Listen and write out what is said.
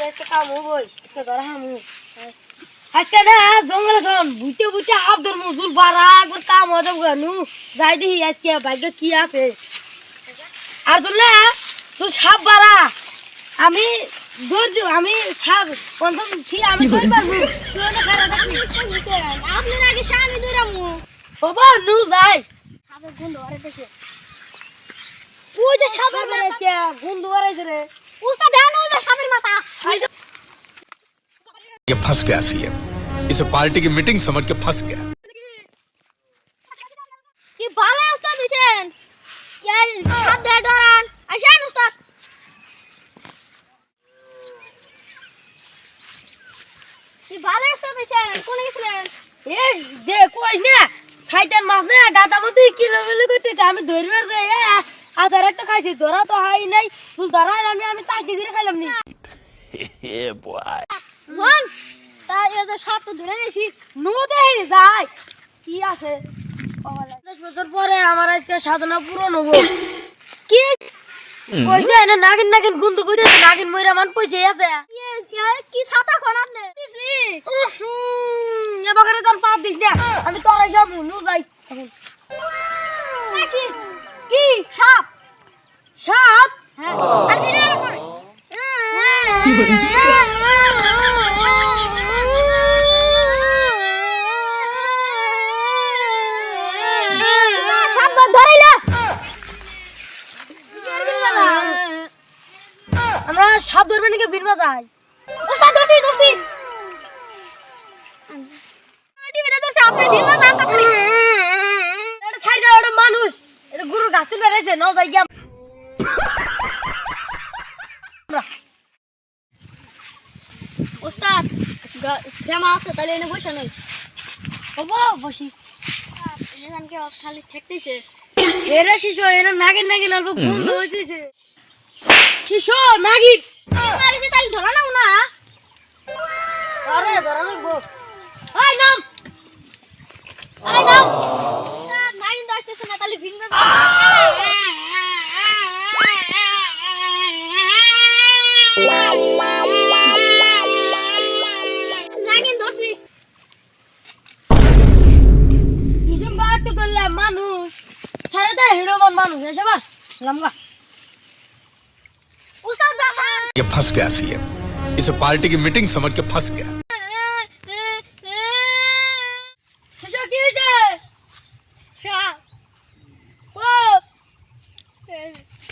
আজকে কাম হবই আজকে ধরা হামু আজকে না জঙ্গলে ধরুন বুঝতে বুঝতে হাফ ধরমু জুল বাড়া একবার কাম হয়ে যাব নু যাই দেখি আজকে ভাগ্য কি আছে। আর ধরলে তুই সাপ বাড়া আমি ধরছি আমি সাপ পঞ্চম ঠিক আমি ধরে পারব? তুই ওটা খারাপ আপনার আগে স্বামী দৌড়ামু বাবা নু যাই। সাপের দেখে। ওই যে সাপ বাড়া আজকে বন্ধু বাড়াইছে রে উস্তাদ দেন ওই যে সাপের মাথা ये फंस गया सीएम इसे पार्टी की मीटिंग समझ के फंस गया কি ভালো উস্তাদ দিছেন এই সাপ দিয়ে ডরান আসেন উস্তাদ কি ভালো উস্তাদ দিছেন কোনে গেছিলেন এই দে কইস না সাইটার মাছ না গাতা মধ্যে কিলো মিলো করতেছে আমি ধরবার যাই আধার একটা খাইছি ধরা তো হয় নাই। তুই ধরা আমি আমি তার ডিগ্রি খাইলাম নি। মন তা এই যে সাপ ধরে নু দেই যাই কি আছে? দশ বছর পরে আমার আজকে সাধনা পূরণ হব। কি? না নাগিন নাগিন গুন্তু কইতেছে নাগিন মইরা মান পয়সা আছে। কি- কি- কি ছাতা কোন আপনি? দিছি। এবার তোর পাপ না। আমি তোর সব নু যাই। কি সাপ? সাপ হ্যাঁ। আর ভিডিও করে আমরা সাপ ধরবে নাকি বিনবা যাই ওস্তাদ ধরছি ধরছি। আপনি এটা মানুষ। এটা গরুর গাছে বেড়াইছে নাও যাই গিয়া ওস্তাদ শ্যামা আছে তাহলে এনে বসে নই। হব বসি। এখানকে খালি ঠেকতেছে। এরা শিশু এরা নাগিন নাগিন অল্প বন্ধ হইতেছে। শিশু নাগিন! তাহলে ধরা নাও না। আরে ধরা লাগবো ওই নাম! আরে নাম! নাইন দেখতেছে না তাহলে ভিন্ন ये फंस गया सीएम इसे पार्टी की मीटिंग समझ के फंस गया Yeah.